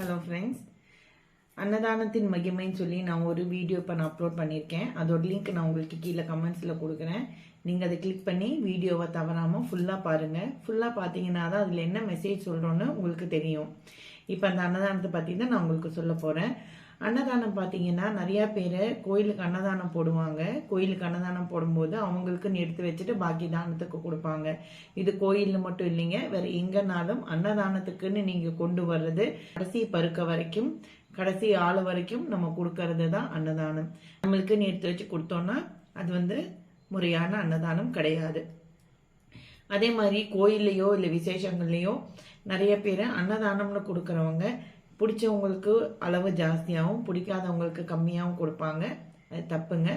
Hello friends அன்னதானத்தின் மகிமைன்னு சொல்லி நான் ஒரு வீடியோ இப்போ நான் அப்லோட் பண்ணியிருக்கேன். அதோட லிங்க் நான் உங்களுக்கு கீழே கமெண்ட்ஸில் கொடுக்குறேன். நீங்கள் அதை கிளிக் பண்ணி வீடியோவை தவறாமல் ஃபுல்லாக பாருங்கள் ஃபுல்லாக பார்த்தீங்கன்னா தான் அதில் என்ன மெசேஜ் சொல்கிறோன்னு உங்களுக்கு தெரியும். இப்போ அந்த அன்னதானத்தை பற்றி தான் நான் உங்களுக்கு சொல்ல போகிறேன் அன்னதானம் பார்த்தீங்கன்னா நிறையா பேர் கோயிலுக்கு அன்னதானம் போடுவாங்க. கோயிலுக்கு அன்னதானம் போடும்போது அவங்களுக்குன்னு எடுத்து வச்சுட்டு பாக்கி தானத்துக்கு கொடுப்பாங்க. இது கோயிலில் மட்டும் இல்லைங்க. வேறு எங்கேனாலும் அன்னதானத்துக்குன்னு நீங்கள் கொண்டு வர்றது கடைசி பருக்க வரைக்கும் கடைசி ஆள் வரைக்கும் நம்ம கொடுக்கறது தான் அன்னதானம். நம்மளுக்குன்னு எடுத்து வச்சு கொடுத்தோம்னா அது வந்து முறையான அன்னதானம் கிடையாது. அதே மாதிரி கோயில்லையோ இல்லை விசேஷங்கள்லையோ நிறைய பேர் அன்னதானம்னு கொடுக்குறவங்க பிடிச்சவங்களுக்கு அளவு ஜாஸ்தியாகவும் பிடிக்காதவங்களுக்கு கம்மியாகவும் கொடுப்பாங்க. அது தப்புங்க.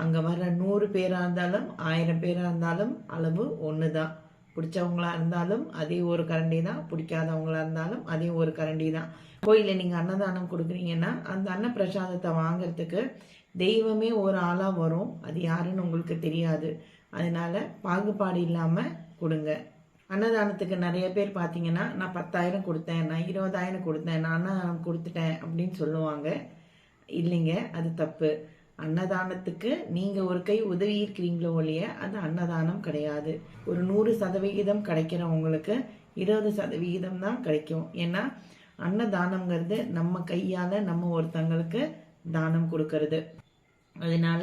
அங்கே வர நூறு பேராக இருந்தாலும் ஆயிரம் பேராக இருந்தாலும் அளவு ஒன்று தான் பிடிச்சவங்களா இருந்தாலும் அதே ஒரு கரண்டி தான். பிடிக்காதவங்களா இருந்தாலும் அதே ஒரு கரண்டி தான். கோயிலில் நீங்கள் அன்னதானம் கொடுக்குறீங்கன்னா அந்த அன்னப்பிரசாதத்தை வாங்குறதுக்கு தெய்வமே ஒரு ஆளாக வரும். அது யாருன்னு உங்களுக்கு தெரியாது. அதனால் பாகுபாடு இல்லாமல் கொடுங்க. அன்னதானத்துக்கு நிறைய பேர் பார்த்தீங்கன்னா நான் பத்தாயிரம் கொடுத்தேன் நான் இருபதாயிரம் கொடுத்தேன் நான் அன்னதானம் கொடுத்துட்டேன் அப்படின்னு சொல்லுவாங்க. இல்லைங்க அது தப்பு. அன்னதானத்துக்கு நீங்கள் ஒரு கை உதவி இருக்கிறீங்களோ ஒழிய அது அன்னதானம் கிடையாது. ஒரு நூறு சதவிகிதம் கிடைக்கிறவங்களுக்கு இருபது சதவிகிதம் தான் கிடைக்கும். ஏன்னா அன்னதானங்கிறது நம்ம கையால் நம்ம ஒருத்தங்களுக்கு தானம் கொடுக்கறது. அதனால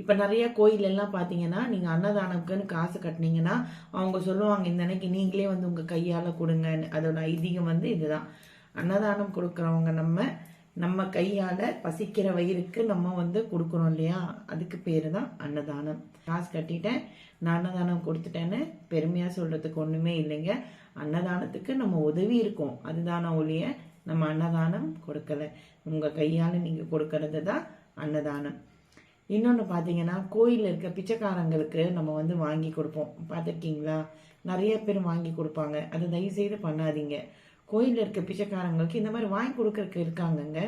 இப்போ நிறைய கோயில் எல்லாம் பார்த்தீங்கன்னா நீங்கள் அன்னதானம்க்குன்னு காசு கட்டினீங்கன்னா அவங்க சொல்லுவாங்க இந்த அன்னைக்கு நீங்களே வந்து உங்கள் கையால் கொடுங்கன்னு. அதோட ஐதீகம் வந்து இதுதான். அன்னதானம் கொடுக்குறவங்க நம்ம நம்ம கையால் பசிக்கிற வயிறுக்கு நம்ம வந்து கொடுக்குறோம் இல்லையா? அதுக்கு பேர் தான் அன்னதானம். காசு கட்டிட்டேன் நான் அன்னதானம் கொடுத்துட்டேன்னு பெருமையாக சொல்கிறதுக்கு ஒன்றுமே இல்லைங்க. அன்னதானத்துக்கு நம்ம உதவி இருக்கோம். அதுதான ஒழிய நம்ம அன்னதானம் கொடுக்கல. உங்கள் கையால் நீங்கள் கொடுக்கறது தான் அன்னதானம். இன்னொன்று பார்த்தீங்கன்னா கோயிலில் இருக்க பிச்சைக்காரங்களுக்கு நம்ம வந்து வாங்கி கொடுப்போம். பார்த்துருக்கீங்களா நிறைய பேர் வாங்கி கொடுப்பாங்க. அதை தயவுசெய்து பண்ணாதீங்க. கோயிலில் இருக்க பிச்சைக்காரங்களுக்கு இந்த மாதிரி வாங்கி கொடுக்கறக்கு இருக்காங்கங்க.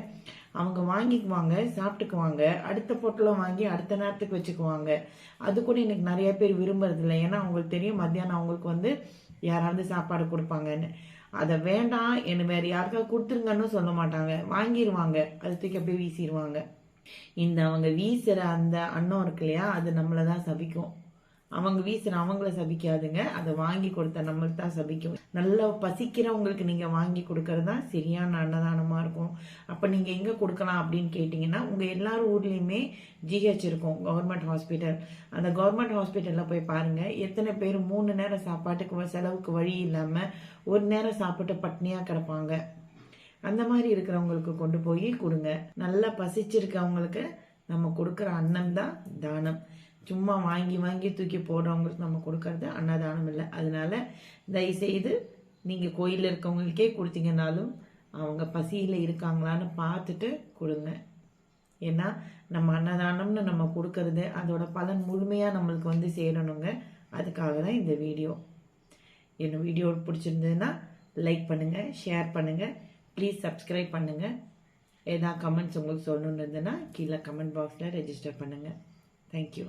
அவங்க வாங்கிக்குவாங்க சாப்பிட்டுக்குவாங்க. அடுத்த பொட்டலம் வாங்கி அடுத்த நேரத்துக்கு வச்சுக்குவாங்க. அது கூட எனக்கு நிறைய பேர் விரும்புறது இல்லை. ஏன்னா அவங்களுக்கு தெரியும் மத்தியானம் அவங்களுக்கு வந்து யாராவது சாப்பாடு கொடுப்பாங்கன்னு. அதை வேண்டாம். என்ன வேறு யாருக்காவது கொடுத்துருங்கன்னு சொல்ல மாட்டாங்க. வாங்கிடுவாங்க அது தூக்கி அப்படியே வீசிடுவாங்க இந்த அவங்க வீசுற அந்த அன்னம் இருக்கு இல்லையா அது நம்மளை தான் சபிக்கும். அவங்க வீசுற அவங்கள சபிக்காதுங்க. அதை வாங்கி கொடுத்த நம்மளுக்கு தான் சபிக்கும். நல்லா பசிக்கிறவங்களுக்கு நீங்கள் வாங்கி கொடுக்கறது தான் சரியான அன்னதானமாக இருக்கும். அப்போ நீங்கள் எங்கே கொடுக்கலாம் அப்படின்னு கேட்டிங்கன்னா உங்கள் எல்லார் ஊர்லேயுமே ஜிஹெச் இருக்கும் கவர்மெண்ட் ஹாஸ்பிட்டல். அந்த கவர்மெண்ட் ஹாஸ்பிட்டலில் போய் பாருங்கள் எத்தனை பேர் மூணு நேரம் சாப்பாட்டுக்கு செலவுக்கு வழி இல்லாமல் ஒரு நேரம் சாப்பிட்டு பட்னியாக கிடப்பாங்க. அந்த மாதிரி இருக்கிறவங்களுக்கு கொண்டு போய் கொடுங்க. நல்லா பசிச்சிருக்கவங்களுக்கு நம்ம கொடுக்குற அன்னம் தான் தானம். சும்மா வாங்கி வாங்கி தூக்கி போடுறவங்களுக்கு நம்ம கொடுக்கறது அன்னதானம் இல்லை. அதனால தயவுசெய்து நீங்கள் கோயிலில் இருக்கவங்களுக்கே கொடுத்தீங்கனாலும் அவங்க பசியில் இருக்காங்களான்னு பார்த்துட்டு கொடுங்க. ஏன்னா நம்ம அன்னதானம்னு நம்ம கொடுக்கறது அதோட பலன் முழுமையாக நம்மளுக்கு வந்து சேரணுங்க. அதுக்காக தான் இந்த வீடியோ. என்ன வீடியோ பிடிச்சிருந்ததுன்னா லைக் பண்ணுங்கள் ஷேர் பண்ணுங்கள் ப்ளீஸ் சப்ஸ்கிரைப் பண்ணுங்கள் ஏதாவது கமெண்ட்ஸ் உங்களுக்கு சொல்லணுன்னு இருந்ததுன்னா கீழே கமெண்ட் பாக்ஸில் ரெஜிஸ்டர் பண்ணுங்கள் தேங்க்யூ